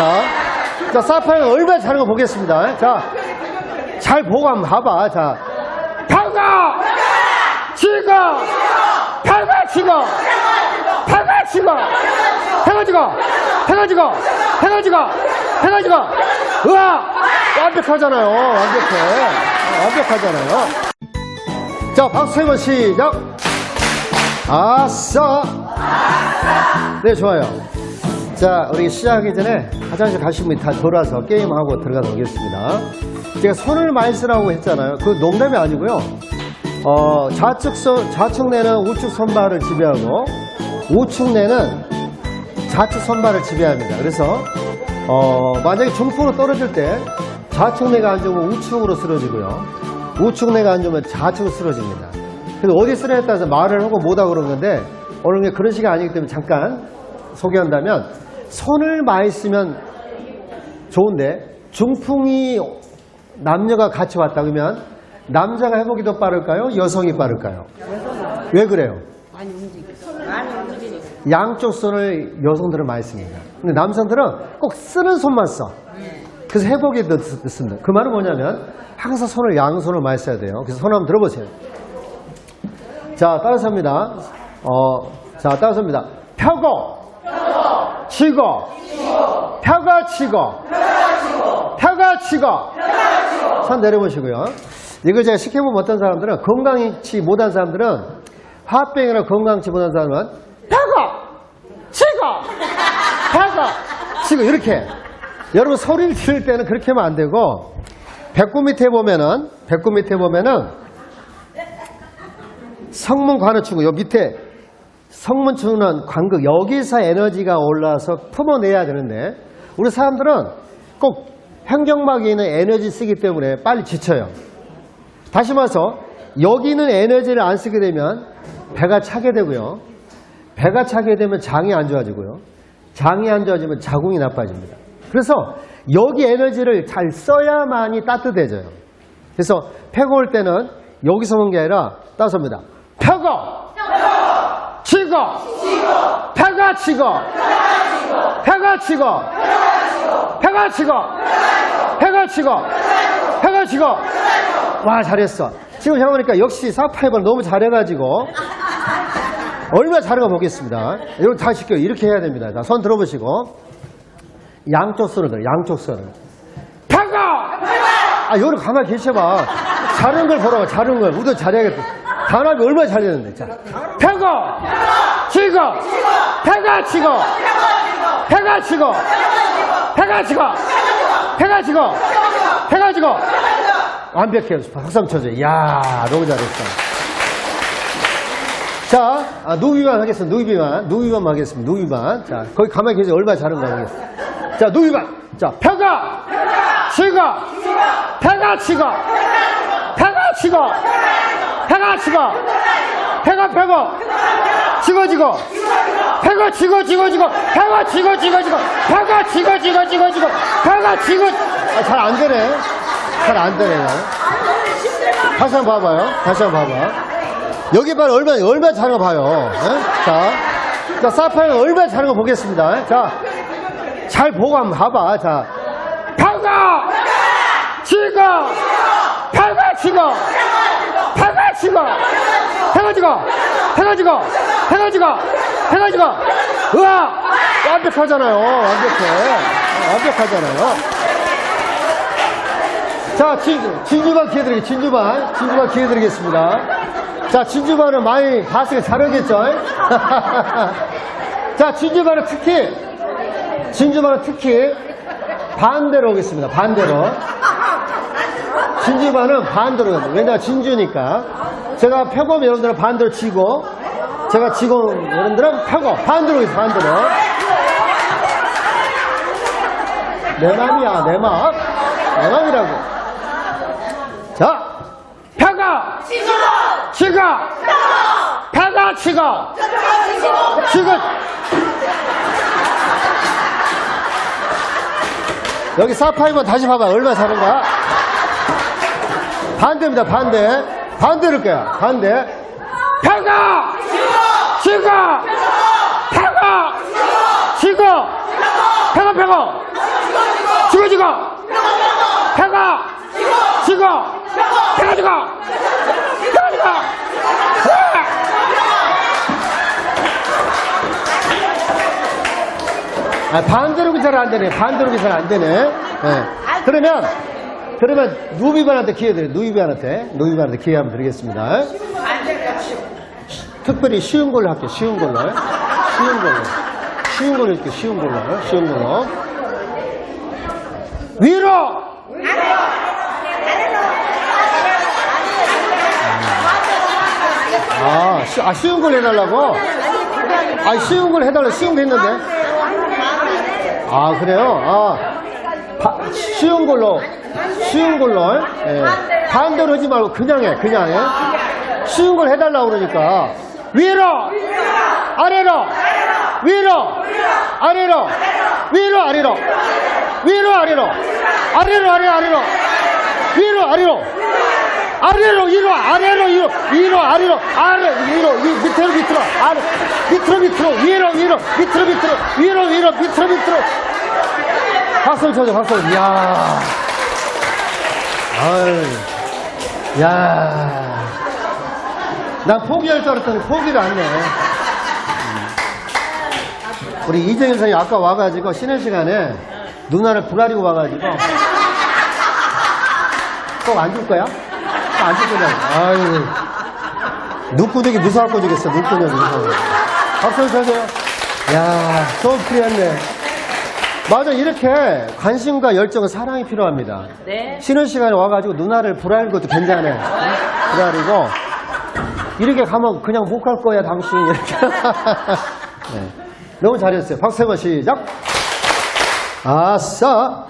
자, 자, 사파이어 얼마나 잘하는 거 보겠습니다. 자, 잘 보고 한번 봐봐. 자, 파가! 치가! 파가 치가! 파가 치가! 해가지고! 해가지고! 해가지고! 해가지고! 으아! 완벽하잖아요. 완벽해. 어, 완벽하잖아요. 자, 박수 세번 시작! 아싸! 네, 좋아요. 자, 우리 시작하기 전에 화장실 가신 분이 다 돌아서 게임하고 들어가서 오겠습니다. 제가 손을 많이 쓰라고 했잖아요. 그 농담이 아니고요. 어, 좌측 선, 좌측 내는 우측 선발을 지배하고 우측 내는 좌측 선발을 지배합니다. 그래서 어, 만약에 중풍으로 떨어질 때 좌측 내가 안 좋으면 우측으로 쓰러지고요. 우측 내가 안 좋으면 좌측으로 쓰러집니다. 그래서 어디 쓰러졌다 따라서 말을 하고 그런 건데 오늘 게 그런 시간 아니기 때문에 잠깐 소개한다면 손을 많이 쓰면 좋은데 중풍이 남녀가 같이 왔다 그러면 남자가 회복이 더 빠를까요? 여성이 빠를까요? 왜 그래요? 양쪽 손을 여성들은 많이 씁니다. 근데 남성들은 꼭 쓰는 손만 써. 그래서 회복이 더 늦- 늦습니다. 그 말은 뭐냐면 항상 손을 양손을 많이 써야 돼요. 그래서 손 한번 들어보세요. 자, 따라서 합니다. 어, 자, 따라서 합니다. 펴고, 치고, 펴가 치고, 펴가 치고, 손 내려보시고요. 이걸 제가 시켜보면 어떤 사람들은 건강치 못한 사람들은 화병이나 건강치 못한 사람은 펴고, 치고, 펴고, 치고 이렇게. 여러분 소리를 지를 때는 그렇게 하면 안 되고 배꼽 밑에 보면은 배꼽 밑에 보면은 성문 관우 치고 요 밑에 성문 주는 관극 여기서 에너지가 올라서 품어내야 되는데 우리 사람들은 꼭 횡격막에 있는 에너지 쓰기 때문에 빨리 지쳐요. 다시 말해서 여기 있는 에너지를 안 쓰게 되면 배가 차게 되고요. 배가 차게 되면 장이 안 좋아지고요. 장이 안 좋아지면 자궁이 나빠집니다. 그래서 여기 에너지를 잘 써야만이 따뜻해져요. 그래서 펴고 올 때는 여기서 온게 아니라 따섭니다. 펴고, 치고, 펴가 치고, 펴가 치고, 펴가 치고, 펴가 치고, 펴가 치고. 와 잘했어. 지금 해보니까 역시 사파이벌 너무 잘해가지고 얼마나 잘한 거 보겠습니다. 이거 다 시켜요. 이렇게 해야 됩니다. 자, 손 들어보시고 양쪽 손을 들어. 양쪽 손을. 펴가! 아, 여기 가만히 계셔봐. 자른 걸 보라고, 자른 걸. 우리도 잘해야겠다. 단합이 얼마나 잘 되는데. 자, 펴고! 치고! 펴가 치고! 펴가 치고! 펴가 치고! 펴가 치고! 펴가 치고! 완벽해요. 박수 한번 쳐줘. 이야, 너무 잘했어. 자, 아, 누비만 하겠습니다. 누비만. 누비만 하겠습니다. 누비만. 자, 거기 가만히 계세요. 얼마나 잘한가 보겠습니다. 자, 누비만. 자, 펴가! 치고! 펴가 치고! 치고! 펴가 치고! 펴가 펴고! 치고 지고! 펴가 치고 지고 지고! 펴가 치고 지고 지고! 펴가 치고 지고 지고 지고! 펴가 치고! 아, 잘 안 되네. 잘 안 되네요. 다시 한번 봐봐요. 다시 한번 봐봐. 여기 봐요. 얼마나, 얼마나 잘한 거 봐요. 예? 자, 자, 사파이어 얼마나 잘한 거 보겠습니다. 자, 잘 보고 한번 봐봐. 자, 파가! 치고! 파가 치고! 해가지고! 해가지고! 해가지고! 해가지고! 으아! 완벽하잖아요. 완벽해. 어, 완벽하잖아요. 자, 진, 진주반 기회 드리겠습니다. 진주반. 진주반 기회 드리겠습니다. 자, 진주반은 많이 봤으니까 잘하겠죠? 자, 진주반은 특히, 진주반은 특히 반대로 오겠습니다. 반대로. 진주반은 반대로 갑니다. 왜냐면 진주니까. 제가 펴고 여러분들은 반대로 치고, 제가 치고 여러분들은 펴고, 반대로 오겠습니다. 반대로. 내 맘이야, 내 맘. 내 맘이라고. 자, 펴가! 치고! 펴가 치고! 치고! 여기 사파이버 다시 봐봐. 얼마나 잘한가? 반대입니다. 반대. 반대를 거야. 반대. 펴가! 치고! 펴가! 치고! 펴고 펴고 지고 지고 펴고 지고 펴고 지고 펴고 지고 아, 반대로 기사를 안 되네. 반대로 기사를 안 되네. 예. 그러면, 그러면 누비반한테 기회 드려요. 누비반한테. 누비반한테 기회 한번 드리겠습니다. 특별히 쉬운 걸로 할게요. 쉬운 걸로. 쉬운 걸로. 쉬운 걸로 할게요. 쉬운 걸로. 쉬운 걸로. 위로! 아, 쉬, 아, 쉬운 걸 해달라고? 아, 쉬운 걸 해달라고. 쉬운 거 했는데. 아, 그래요? 아, 바- 쉬운 걸로. 쉬운 걸로. 예. 반대로 하지 말고 그냥 해. 그냥 해. 쉬운 걸 해달라고 그러니까. 위로! 아래로! 위로! 아래로! 위로, 아래로! 위로, 아래로! 아래로, 아래로, 아래로! 위로, 아래로! 아래로, 위로, 아래로, 위로, 위로, 아래로, 아래, 위로, 위, 밑으로, 밑으로, 아래, 밑으로, 밑으로, 위로, 위로, 밑으로, 밑으로, 위로, 위로, 밑으로, 밑으로. 박수를 쳐줘, 박수를. 이야. 아유. 야. 난 포기할 줄 알았더니 포기를 안 해. 음. 우리 이정현 선생님 아까 와가지고 쉬는 시간에 누나를 불아리고 와가지고 꼭 안 줄 거야? 꼭 안 줄 거냐? 아유. 눈구녕이 무서워갖고 주겠어, 눈구녕이 무서워. 박수 쳐줘요. 야, 좀 필요했네. 맞아, 이렇게 관심과 열정과 사랑이 필요합니다. 네. 쉬는 시간에 와가지고 누나를 불아리는 것도 괜찮아. 불아리고, 이렇게 가면 그냥 못 갈 거야, 당신. 이렇게. 네. 너무 잘했어요. 한번 시작. 아싸.